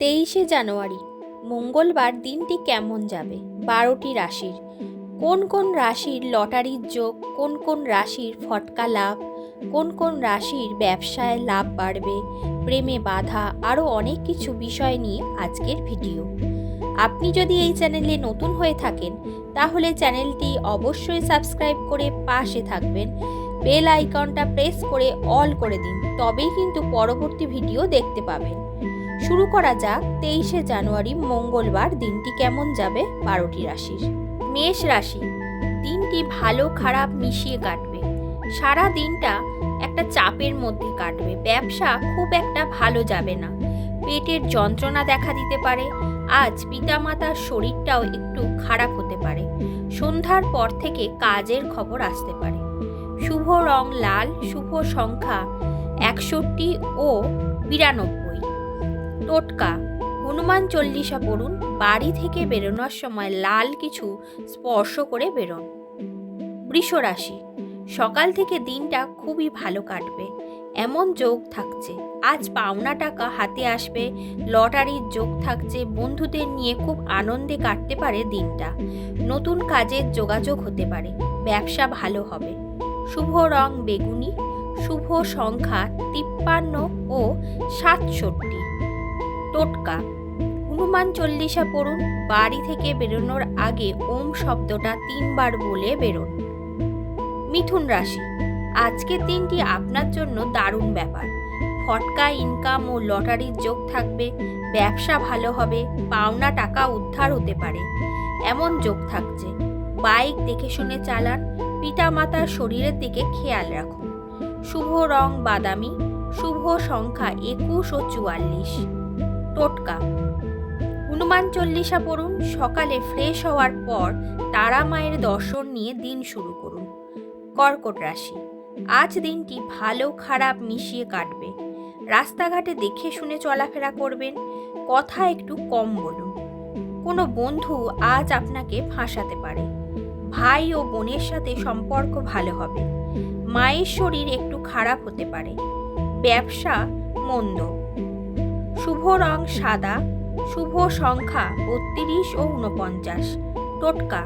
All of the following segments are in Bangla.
তেইশে জানুয়ারি, মঙ্গলবার দিনটি কেমন যাবে? বারোটি রাশির। কোন কোন রাশির লটারির যোগ, কোন কোন রাশির ফটকা লাভ, কোন কোন রাশির ব্যবসায় লাভ বাড়বে, প্রেমে বাধা, আরও অনেক কিছু বিষয় নিয়ে আজকের ভিডিও। আপনি যদি এই চ্যানেলে নতুন হয়ে থাকেন, তাহলে চ্যানেলটি অবশ্যই সাবস্ক্রাইব করে পাশে থাকবেন। বেল আইকনটা প্রেস করে অল করে দিন, তবেই কিন্তু পরবর্তী ভিডিও দেখতে পাবেন। শুরু করা যাক তেইশে জানুয়ারি, মঙ্গলবার দিনটি কেমন যাবে? বারোটি রাশির। মেষ রাশি, দিনটি ভালো খারাপ মিশিয়ে কাটবে। সারা দিনটা একটা চাপের মধ্যে কাটবে। ব্যবসা খুব একটা ভালো যাবে না। পেটের যন্ত্রণা দেখা দিতে পারে। আজ পিতামাতার শরীরটাও একটু খারাপ হতে পারে। সন্ধ্যার পর থেকে কাজের খবর আসতে পারে। শুভ রং লাল, শুভ সংখ্যা একষট্টি ও বিরানব্বই। টোটকা। হনুমান চল্লিশা পড়ুন, বাড়ি থেকে বেরোনোর সময় লাল কিছু স্পর্শ করে বেরোন। বৃষ রাশি, সকাল থেকে দিনটা খুবই ভালো কাটবে। এমন যোগ থাকছে, আজ পাওনা টাকা হাতে আসবে, লটারির যোগ থাকছে, বন্ধুদের নিয়ে খুব আনন্দে কাটতে পারে দিনটা। নতুন কাজের যোগাযোগ হতে পারে, ব্যবসা ভালো হবে। শুভ রং বেগুনি, শুভ সংখ্যা তিপ্পান্ন ও সাতষট্টি। টোটকা। হনুমান চল্লিশা পড়ুন, বাড়ি থেকে বেরোনোর আগে ওম শব্দটা তিনবার বলে বেরোন। মিথুন রাশি আজকের দিনটি আপনার জন্য দারুণ ব্যাপার। ফটকা ইনকাম ও লটারির যোগ থাকবে, ব্যবসা ভালো হবে, পাওনা টাকা উদ্ধার হতে পারে। এমন যোগ থাকছে। বাইক দেখে শুনে চালান, পিতামাতার শরীরের দিকে খেয়াল রাখুন। শুভ রং বাদামি, শুভ সংখ্যা একুশ ও চুয়াল্লিশ। টোটকা হনুমান চল্লিশা পড়ুন, সকালে ফ্রেশ হওয়ার পর তারা মায়ের দর্শন নিয়ে দিন শুরু করুন। কর্কট রাশি, আজ দিনটি ভালো খারাপ মিশিয়ে কাটবে। রাস্তাঘাটে দেখে শুনে চলাফেরা করবেন, কথা একটু কম বলুন। কোনো বন্ধু আজ আপনাকে ফাঁসাতে পারে। ভাই ও বোনের সাথে সম্পর্ক ভালো হবে। মায়ের শরীর একটু খারাপ হতে পারে। ব্যবসা মন্দ। শুভ রং সাদা, শুভ সংখ্যা বত্রিশ ও উনপঞ্চাশ টোটকা,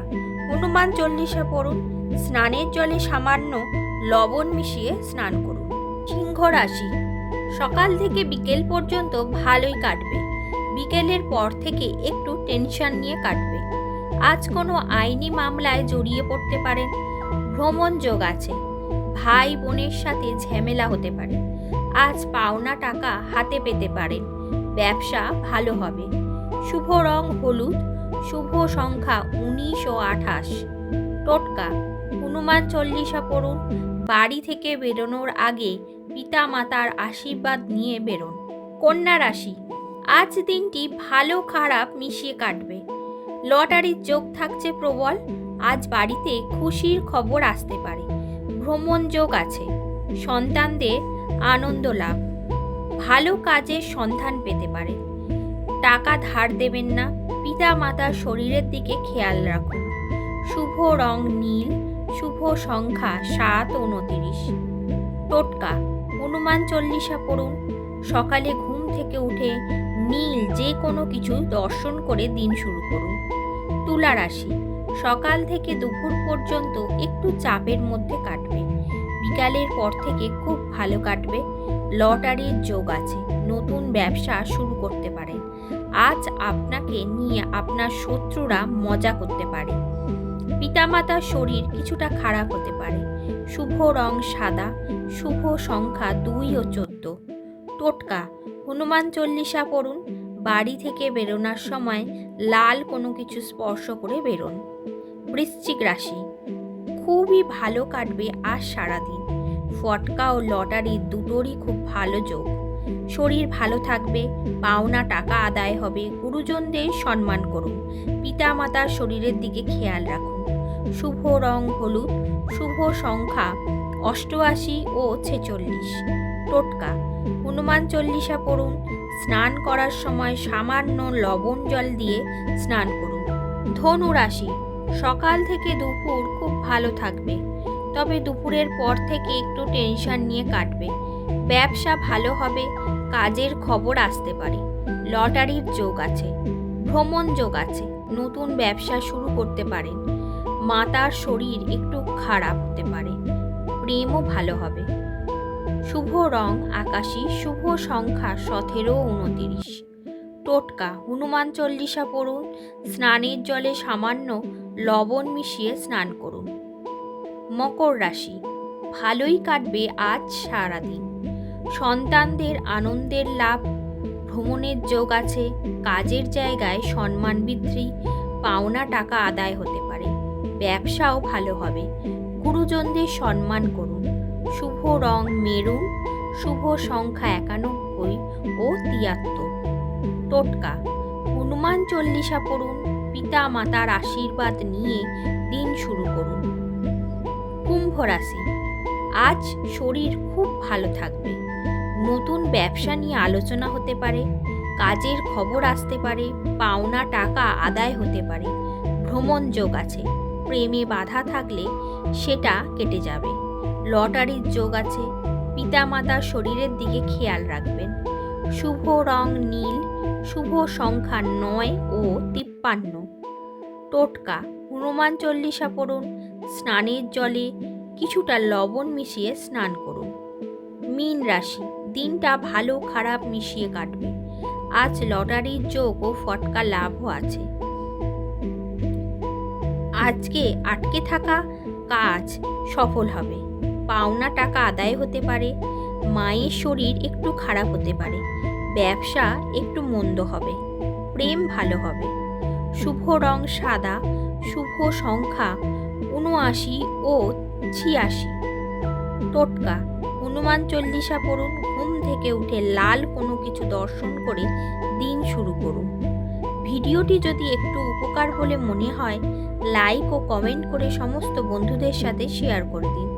হনুমান চল্লিশে পড়ুন, স্নানের জলে সামান্য লবণ মিশিয়ে স্নান করুন। সিংহ রাশি, সকাল থেকে বিকেল পর্যন্ত ভালোই কাটবে। বিকেলের পর থেকে একটু টেনশন নিয়ে কাটবে। আজ কোনো আইনি মামলায় জড়িয়ে পড়তে পারেন। ভ্রমণ যোগ আছে। ভাই বোনের সাথে ঝামেলা হতে পারে। আজ পাওনা টাকা হাতে পেতে পারেন। ব্যবসা ভালো হবে। শুভ রং হলুদ, শুভ সংখ্যা উনিশ ও আঠাশ। টোটকা, হনুমান চল্লিশা পড়ুন। বাড়ি থেকে বেরোনোর আগে পিতা মাতার আশীর্বাদ নিয়ে বেরোন। কন্যা রাশি, আজ দিনটি ভালো খারাপ মিশিয়ে কাটবে। লটারির যোগ থাকছে প্রবল, আজ বাড়িতে খুশির খবর আসতে পারে। ভ্রমণ যোগ আছে। সন্তানদের আনন্দ লাভ। ভালো কাজের সন্ধান পেতে পারে। টাকা ধার দেবেন না পিতা মাতার শরীরের দিকে খেয়াল রাখুন। শুভ রং নীল, শুভ সংখ্যা সাত উনতিরিশ। টোটকা, হনুমান চল্লিশা পড়ুন। সকালে ঘুম থেকে উঠে নীল যে কোনো কিছু দর্শন করে দিন শুরু করুন। তুলা রাশি, সকাল থেকে দুপুর পর্যন্ত একটু চাপের মধ্যে কাটবে। বিকালের পর থেকে খুব ভালো কাটবে। লটারির যোগ আছে, নতুন ব্যবসা শুরু করতে পারেন। আজ আপনাকে নিয়ে আপনার শত্রুরা মজা করতে পারে। পিতামাতার শরীর কিছুটা খারাপ হতে পারে। শুভ রং সাদা, শুভ সংখ্যা দুই ও চোদ্দ। টোটকা, হনুমান চল্লিশা পড়ুন। বাড়ি থেকে বেরোনোর সময় লাল কোনো কিছু স্পর্শ করে বেরোন। বৃশ্চিক রাশি খুবই ভালো কাটবে আর সারাদিন। ফটকা ও লটারি দুটোরই খুব ভালো যোগ। শরীর ভালো থাকবে, পাওনা টাকা আদায় হবে, গুরুজনদের সম্মান করুন পিতা মাতার শরীরের দিকে খেয়াল রাখুন। শুভ রং হলুদ, শুভ সংখ্যা অষ্টআশি ও ছেচল্লিশ। টোটকা, হনুমান চল্লিশা পড়ুন, স্নান করার সময় সামান্য লবণ জল দিয়ে স্নান করুন। ধনু রাশি সকাল থেকে দুপুর খুব ভালো থাকবে। তবে দুপুরের পর থেকে একটু টেনশন নিয়ে কাটবে। ব্যবসা ভালো হবে, কাজের খবর আসতে পারে। লটারির যোগ আছে, ভ্রমণ যোগ আছে, নতুন ব্যবসা শুরু করতে পারেন। মাতার শরীর একটু খারাপ হতে পারে, প্রেমও ভালো হবে। শুভ রং আকাশী, শুভ সংখ্যা সতেরো উনতিরিশ। টোটকা, হনুমান চল্লিশা পড়ুন, স্নানের জলে সামান্য লবণ মিশিয়ে স্নান করুন। মকর রাশি, ভালোই কাটবে আজ সারাদিন। সন্তানদের আনন্দের লাভ, ভ্রমণের যোগ আছে, কাজের জায়গায় সম্মান বৃদ্ধি, পাওনা টাকা আদায় হতে পারে। ব্যবসাও ভালো হবে। গুরুজনদের সম্মান করুন। শুভ রং মেরুন, শুভ সংখ্যা একানব্বই ও তিয়াত্তর। টোটকা, হনুমান চল্লিশা পড়ুন। পিতা মাতার আশীর্বাদ নিয়ে দিন শুরু করুন। কুম্ভ রাশি, আজ শরীর খুব ভালো থাকবে। নতুন ব্যবসা নিয়ে আলোচনা হতে পারে, কাজের খবর আসতে পারে, পাওনা টাকা আদায় হতে পারে, ভ্রমণ যোগ আছে, প্রেমে বাধা থাকলে সেটা কেটে যাবে। লটারির যোগ আছে, পিতামাতার শরীরের দিকে খেয়াল রাখবেন। শুভ রং নীল শুভ সংখ্যা নয় ও তিপ্পান্ন। টোটকা, হনুমান চল্লিশা পড়ুন, স্নানের জলে কিছুটা লবণ মিশিয়ে স্নান করুন। মীন রাশি, দিনটা ভালো খারাপ মিশিয়ে কাটবে। আজ লটারির যোগ ও ফটকা লাভও আছে। আজকে আটকে থাকা কাজ সফল হবে। পাওনা টাকা আদায় হতে পারে। মায়ের শরীর একটু খারাপ হতে পারে। ব্যবসা একটু মন্দ হবে, প্রেম ভালো হবে। শুভ রং সাদা, শুভ সংখ্যা উনআশি ও ছিয়াশি। টোটকা, হনুমান চল্লিশা পড়ুন, ঘুম থেকে উঠে লাল কোনো কিছু দর্শন করে দিন শুরু করুন। ভিডিওটি যদি একটু উপকার বলে মনে হয়, লাইক ও কমেন্ট করে সমস্ত বন্ধুদের সাথে শেয়ার করে দিন।